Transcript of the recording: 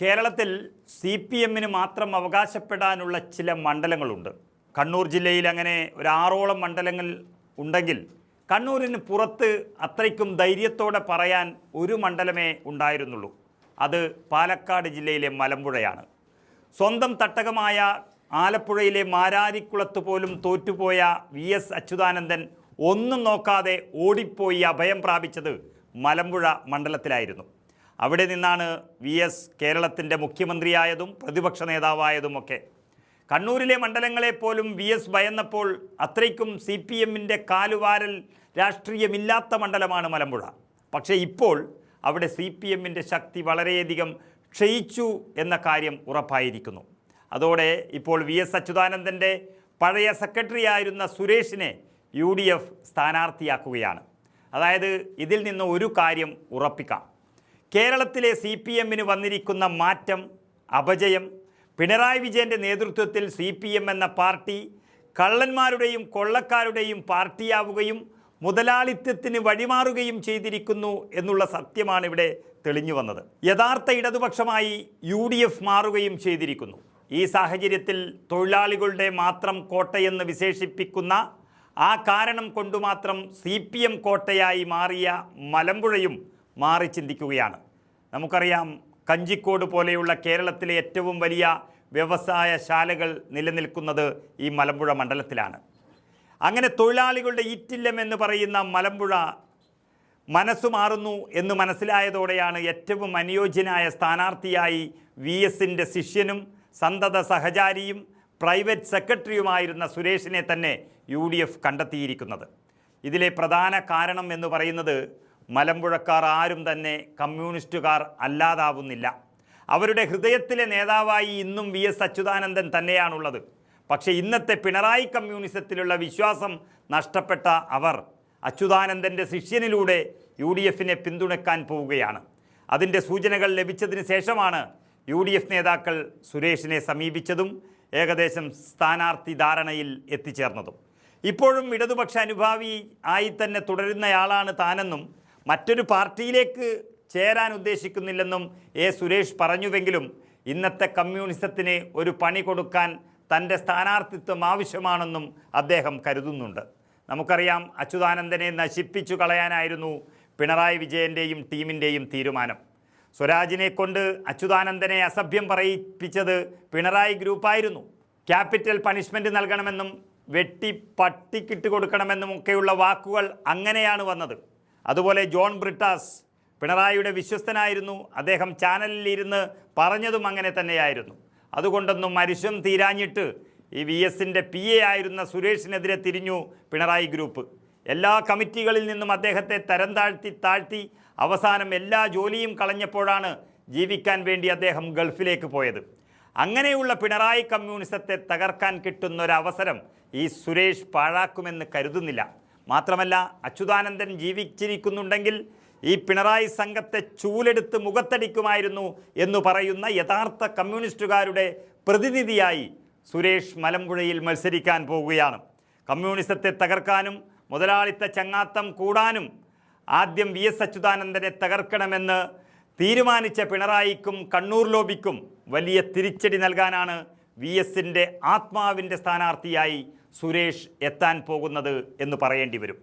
കേരളത്തിൽ C P എമ്മിന് മാത്രം അവകാശപ്പെടാനുള്ള ചില മണ്ഡലങ്ങളുണ്ട്. കണ്ണൂർ ജില്ലയിൽ അങ്ങനെ ഒരു ആറോളം മണ്ഡലങ്ങൾ ഉണ്ടെങ്കിൽ കണ്ണൂരിന് പുറത്ത് അത്രയ്ക്കും ധൈര്യത്തോടെ പറയാൻ ഒരു മണ്ഡലമേ ഉണ്ടായിരുന്നുള്ളൂ. അത് പാലക്കാട് ജില്ലയിലെ മലമ്പുഴയാണ്. സ്വന്തം തട്ടകമായ ആലപ്പുഴയിലെ മാരാരിക്കുളത്ത് പോലും തോറ്റുപോയ വി എസ് അച്യുതാനന്ദൻ ഒന്നും നോക്കാതെ ഓടിപ്പോയി അഭയം പ്രാപിച്ചത് മലമ്പുഴ മണ്ഡലത്തിലായിരുന്നു. അവിടെ നിന്നാണ് വി എസ് കേരളത്തിന്റെ മുഖ്യമന്ത്രിയായതും പ്രതിപക്ഷ നേതാവായതും ഒക്കെ കണ്ണൂരിലെ മണ്ഡലങ്ങളെപ്പോലും വി എസ് ഭയന്നപ്പോൾ അത്രയ്ക്കും സി പി എമ്മിന്റെ കാലുവാരൽ രാഷ്ട്രീയമില്ലാത്ത മണ്ഡലമാണ് മലമ്പുഴ. പക്ഷേ ഇപ്പോൾ അവിടെ സി പി എമ്മിന്റെ ശക്തി വളരെയധികം ക്ഷയിച്ചു എന്ന കാര്യം ഉറപ്പായിരിക്കുന്നു. അതോടെ ഇപ്പോൾ വി എസ് അച്യുതാനന്ദന്റെ പഴയ സെക്രട്ടറി ആയിരുന്ന സുരേഷിനെ യു ഡി എഫ് സ്ഥാനാർത്ഥിയാക്കുകയാണ്. അതായത് ഇതിൽ നിന്ന് ഒരു കാര്യം ഉറപ്പിക്കാം. കേരളത്തിലെ സി പി എമ്മിന് വന്നിരിക്കുന്ന മാറ്റം അപജയം പിണറായി വിജയന്റെ നേതൃത്വത്തിൽ സി പി എം എന്ന പാർട്ടി കള്ളന്മാരുടെയും കൊള്ളക്കാരുടെയും പാർട്ടിയാവുകയും മുതലാളിത്തത്തിന് വഴിമാറുകയും ചെയ്തിരിക്കുന്നു എന്നുള്ള സത്യമാണ് ഇവിടെ തെളിഞ്ഞു വന്നത്. യഥാർത്ഥ ഇടതുപക്ഷമായി യു ഡി എഫ് മാറുകയും ചെയ്തിരിക്കുന്നു. ഈ സാഹചര്യത്തിൽ തൊഴിലാളികളുടെ മാത്രം കോട്ടയെന്ന് വിശേഷിപ്പിക്കുന്ന ആ കാരണം കൊണ്ടുമാത്രം സി പി എം കോട്ടയായി മാറിയ മലമ്പുഴയും മാറി ചിന്തിക്കുകയാണ്. നമുക്കറിയാം കഞ്ചിക്കോട് പോലെയുള്ള കേരളത്തിലെ ഏറ്റവും വലിയ വ്യവസായ ശാലകൾ നിലനിൽക്കുന്നത് ഈ മലമ്പുഴ മണ്ഡലത്തിലാണ്. അങ്ങനെ തൊഴിലാളികളുടെ ഈറ്റില്ലം എന്ന് പറയുന്ന മലമ്പുഴ മനസ്സു മാറുന്നു എന്ന് മനസ്സിലായതോടെയാണ് ഏറ്റവും അനുയോജ്യനായ സ്ഥാനാർത്ഥിയായി വി എസിന്റെ ശിഷ്യനും സന്തത സഹചാരിയും പ്രൈവറ്റ് സെക്രട്ടറിയുമായിരുന്ന സുരേഷിനെ തന്നെ യു ഡി എഫ് കണ്ടെത്തിയിരിക്കുന്നത്. ഇതിലെ പ്രധാന കാരണം എന്ന് പറയുന്നത് മലമ്പുഴക്കാർ ആരും തന്നെ കമ്മ്യൂണിസ്റ്റുകാർ അല്ലാതാവുന്നില്ല. അവരുടെ ഹൃദയത്തിലെ നേതാവായി ഇന്നും വി എസ് അച്യുതാനന്ദൻ തന്നെയാണുള്ളത്. പക്ഷേ ഇന്നത്തെ പിണറായി കമ്മ്യൂണിസത്തിലുള്ള വിശ്വാസം നഷ്ടപ്പെട്ട അവർ അച്യുതാനന്ദന്റെ ശിഷ്യനിലൂടെ യു ഡി എഫിനെ പിന്തുണയ്ക്കാൻ പോവുകയാണ്. അതിന്റെ സൂചനകൾ ലഭിച്ചതിന് ശേഷമാണ് യു ഡി എഫ് നേതാക്കൾ സുരേഷിനെ സമീപിച്ചതും ഏകദേശം സ്ഥാനാർത്ഥി ധാരണയിൽ എത്തിച്ചേർന്നതും. ഇപ്പോഴും ഇടതുപക്ഷ അനുഭാവി ആയി തന്നെ തുടരുന്നയാളാണ് താനെന്നും മറ്റൊരു പാർട്ടിയിലേക്ക് ചേരാൻ ഉദ്ദേശിക്കുന്നില്ലെന്നും എ സുരേഷ് പറഞ്ഞുവെങ്കിലും ഇന്നത്തെ കമ്മ്യൂണിസത്തിന് ഒരു പണി കൊടുക്കാൻ തന്റെ സ്ഥാനാർത്ഥിത്വം ആവശ്യമാണെന്നും അദ്ദേഹം കരുതുന്നുണ്ട്. നമുക്കറിയാം അച്യുതാനന്ദനെ നശിപ്പിച്ചു കളയാനായിരുന്നു പിണറായി വിജയന്റെയും ടീമിന്റെയും തീരുമാനം. സ്വരാജിനെ കൊണ്ട് അച്യുതാനന്ദനെ അസഭ്യം പറയിപ്പിച്ചത് പിണറായി ഗ്രൂപ്പായിരുന്നു. ക്യാപിറ്റൽ പണിഷ്മെന്റ് നൽകണമെന്നും വെട്ടി പട്ടിക്കിട്ട് കൊടുക്കണമെന്നും ഒക്കെയുള്ള വാക്കുകൾ അങ്ങനെയാണ് വന്നത്. അതുപോലെ ജോൺ ബ്രിട്ടാസ് പിണറായിയുടെ വിശ്വസ്തനായിരുന്നു. അദ്ദേഹം ചാനലിൽ ഇരുന്ന് പറഞ്ഞതും അങ്ങനെ തന്നെയായിരുന്നു. അതുകൊണ്ടൊന്നും മനുഷ്യം തീരാഞ്ഞിട്ട് ഈ വി എസിന്റെ പി എ ആയിരുന്ന സുരേഷിനെതിരെ തിരിഞ്ഞു പിണറായി ഗ്രൂപ്പ്. എല്ലാ കമ്മിറ്റികളിൽ നിന്നും അദ്ദേഹത്തെ തരം താഴ്ത്തി താഴ്ത്തി അവസാനം എല്ലാ ജോലിയും കളഞ്ഞപ്പോഴാണ് ജീവിക്കാൻ വേണ്ടി അദ്ദേഹം ഗൾഫിലേക്ക് പോയത്. അങ്ങനെയുള്ള പിണറായി കമ്മ്യൂണിസത്തെ തകർക്കാൻ കിട്ടുന്നൊരവസരം ഈ സുരേഷ് പാഴാക്കുമെന്ന് കരുതുന്നില്ല. മാത്രമല്ല അച്യുതാനന്ദൻ ജീവിച്ചിരിക്കുന്നുണ്ടെങ്കിൽ ഈ പിണറായി സംഘത്തെ ചൂലെടുത്ത് മുഖത്തടിക്കുമായിരുന്നു എന്ന് പറയുന്ന യഥാർത്ഥ കമ്മ്യൂണിസ്റ്റുകാരുടെ പ്രതിനിധിയായി സുരേഷ് മലമ്പുഴയിൽ മത്സരിക്കാൻ പോവുകയാണ്. കമ്മ്യൂണിസത്തെ തകർക്കാനും മുതലാളിത്ത ചങ്ങാത്തം കൂടാനും ആദ്യം വി എസ് അച്യുതാനന്ദനെ തകർക്കണമെന്ന് തീരുമാനിച്ച പിണറായിക്കും കണ്ണൂർ ലോബിക്കും വലിയ തിരിച്ചടി നൽകാനാണ് വി എസിന്റെ ആത്മാവിന്റെ സ്ഥാനാർത്ഥിയായി സുരേഷ് എത്താൻ പോകുന്നത് എന്ന് പറയേണ്ടി വരും.